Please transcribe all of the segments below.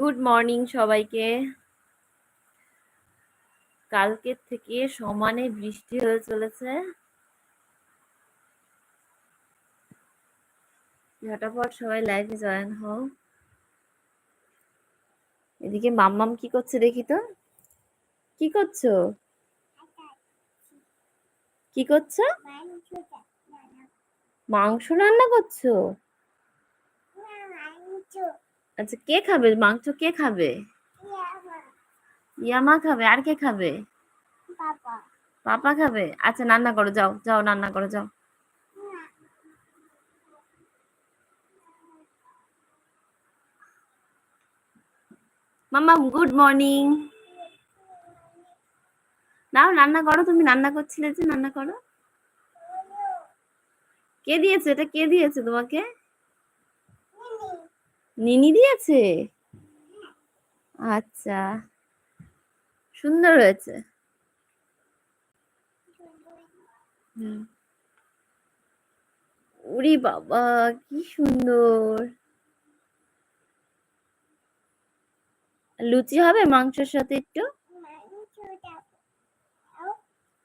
Good morning সবাইকে। কালকের থেকে সমানে বৃষ্টি হয়ে চলেছে। ঝটাপট সবাই লাইভে জয়েন হও। এদিকে মাম্মাম কি করছে দেখি তো? কি করছ? কি করছ? মাংস রান্না করছ? আচ্ছা কে খাবে? মাংস কে খাবে? ইয়ামা খাবে। আর কে খাবে? পাপা। খাবে? আচ্ছা রান্না করো যাও যাও রান্না করো যাও। মামা গুড মর্নিং। নাও রান্না করো। তুমি রান্না করছিলে যে রান্না করো। কে দিয়েছে? এটা কে দিয়েছে তোমাকে? নিনি দিয়েছে? আচ্ছা। সুন্দর হয়েছে। উরি বাবা, কি সুন্দর। লুচি হবে মাংসের সাথে একটু?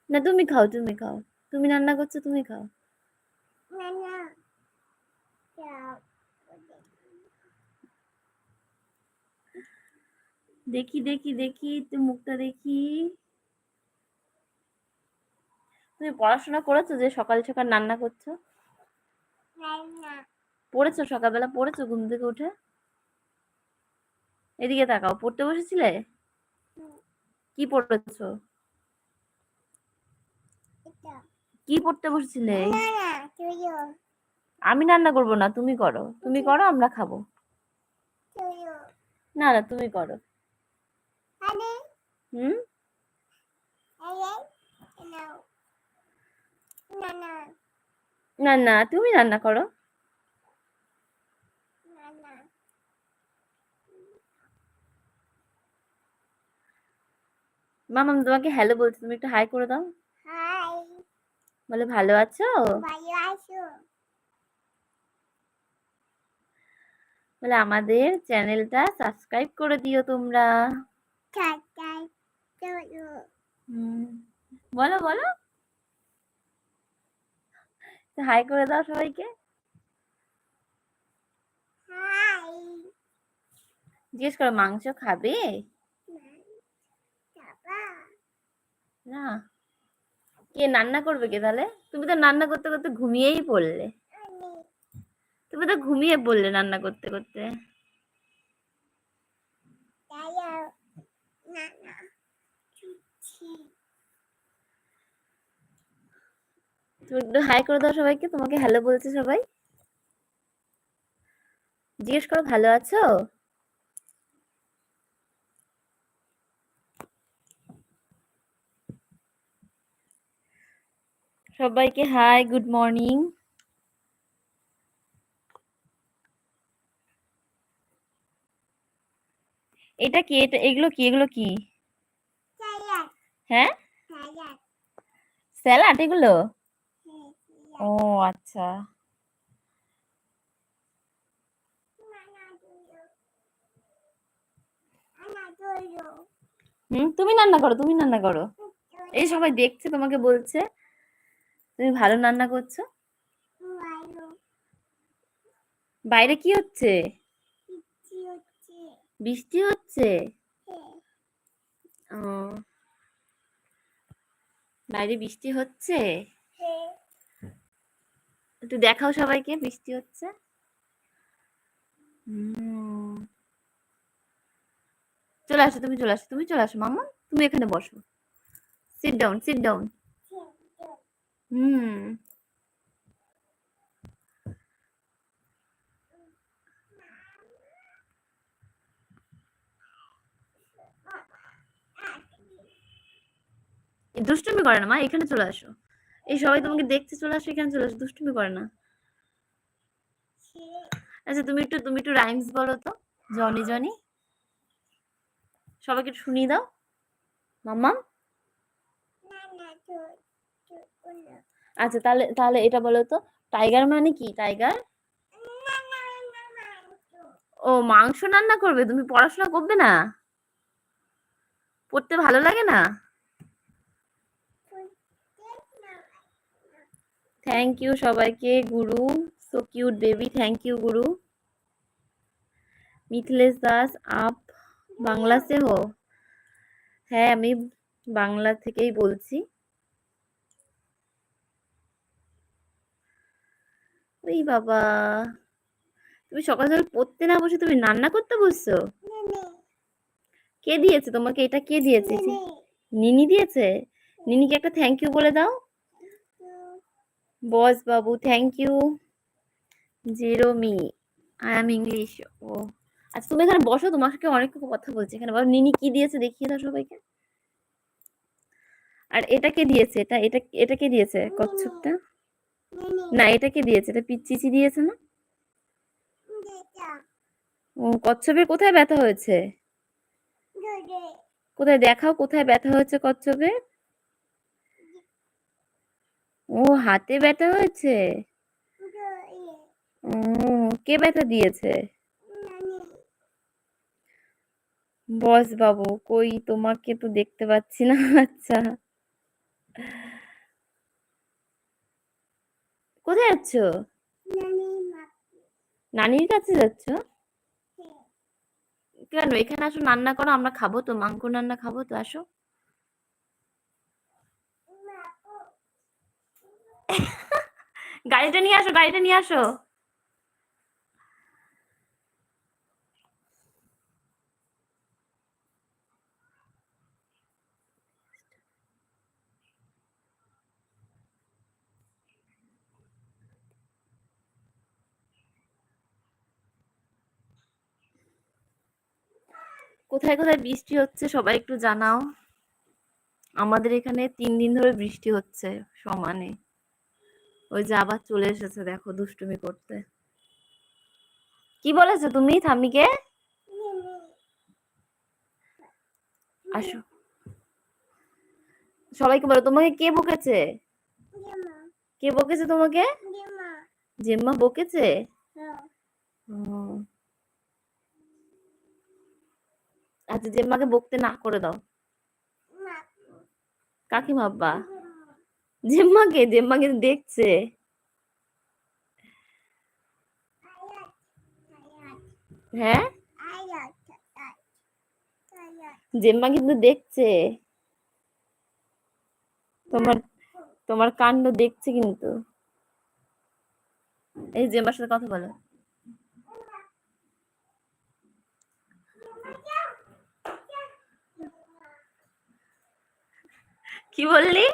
না, তুমি খাও তুমি খাও। তুমি রান্না করছ, তুমি খাও। দেখি দেখি দেখি তুই মুখটা দেখি। তুমি পড়াশোনা করেছ যে সকাল সকাল রান্না করছ? পড়েছো সকালবেলা? পড়েছো ঘুম থেকে উঠে? এদিকে তাকাও পড়তে বসেছিলে? কি পড়েছো? কি পড়তে বসেছিলে? আমি রান্না করব না তুমি করো। তুমি করো আমরা খাব। না না তুমি করো। হুম না না তুমি রান্না করো। মামা তোমাকে হ্যালো বলছি তুমি একটু হাই করে দাও। বলে ভালো আছো? বলে আমাদের চ্যানেলটা সাবস্ক্রাইব করে দিও তোমরা। বলো বলো। হাই করে দাও সবাইকে। জিজ্ঞেস করো মাংস খাবে? না। কে রান্না করবে কে তাহলে? তুমি তো রান্না করতে করতে ঘুমিয়েই পড়লে। তুমি তো ঘুমিয়ে পড়লে রান্না করতে করতে। একটু হাই করে দাও সবাইকে, তোমাকে হ্যালো বলছে সবাই। জিজ্ঞেস করো, ভালো আছো? সবাইকে হাই গুড মর্নিং এটা কি? এটা এগুলো কি? এগুলো কি? হ্যাঁ? স্যালাড। এগুলো? ও আচ্ছা। হুম তুমি রান্না করো তুমি রান্না করো। এই সবাই দেখছে তোমাকে বলছে। তুমি ভালো রান্না করছ? বাইরে কি হচ্ছে। বৃষ্টি হচ্ছে? ও। বাইরে বৃষ্টি হচ্ছে? একটু দেখাও সবাইকে বৃষ্টি হচ্ছে? চলে আসো তুমি চলে আসো তুমি চলে আসো মামা তুমি এখানে বসো। Sit down sit down hmm. দুষ্টুমি করে না, মা, এখানে চলে আসো। এই সবাই তোমাকে দেখতে চলে আসো, এখানে চলে আসো, দুষ্টুমি করে না। আচ্ছা তুমি একটু তুমি একটু রাইমস বলো তো, জনি জনি। সবাইকে শুনিয়ে দাও। মাম্মাম আচ্ছা তাহলে তাহলে এটা বলো তো টাইগার মানে কি টাইগার ও, মাংস রান্না করবে, তুমি পড়াশোনা করবে না? পড়তে ভালো লাগে না? থ্যাংক ইউ সবাইকে গুরু। So cute baby thank you গুরু। মিথিলেশ দাস আপ বাংলা সে হো? হ্যাঁ আমি বাংলা থেকেই বলছি। ওই বাবা তুমি সকাল সকাল পড়তে না বসে তুমি রান্না করতে বসছো? কে দিয়েছে? তোমাকে এটা কে দিয়েছে? নিনি। দিয়েছে? নিনিকে একটা থ্যাংক ইউ বলে দাও। Boss Babu thank you zero me I am English ও আচ্ছা তুমি এখানে বসো, তোমাকে অনেক কথা বলছি এখানে। বলো নিনি কি দিয়েছে দেখিয়ে দাও সবাইকে। আর এটা কে দিয়েছে? এটা এটা এটা কে দিয়েছে? কচ্ছপটা? না, এটা কে দিয়েছে? এটা পিচিচি দিয়েছে না? ও কচ্ছপের কোথায় ব্যথা হয়েছে? কোথায় দেখাও কোথায় ব্যথা হয়েছে কচ্ছপের ও, হাতে ব্যথা হয়েছে? কে ব্যথা দিয়েছে? বস বাবু, কই তোমাকে তো দেখতে পাচ্ছি না আচ্ছা। কোথায় যাচ্ছ? নানির কাছে যাচ্ছ? কেন? এখানে আসো, রান্না করো, আমরা খাব তো, মাংস রান্না খাব তো, আসো। গাড়িটা নিয়ে আসো, গাড়িটা নিয়ে আসো। কোথায় কোথায় বৃষ্টি হচ্ছে সবাই একটু জানাও। আমাদের এখানে তিন দিন ধরে বৃষ্টি হচ্ছে সমানে। ওই যে আবার চলে এসেছে দেখো দুষ্টুমি করতে। কি বলেছ তুমি থামিকে আসো। সবাইকে বলো তোমাকে কে বকেছে? কে বকেছে তোমাকে? জেম্মা বকেছে? আচ্ছা জেম্মাকে বকতে না করে দাও। কাকিমা আব্বা। জেম্মাকে জেম্মা কিন্তু দেখছে। হ্যাঁ? জেম্মা কিন্তু দেখছে। তোমার তোমার কাণ্ড দেখছে কিন্তু। এই জেম্মার সাথে কথা বলো। কি বললি?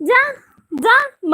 যা যা মা।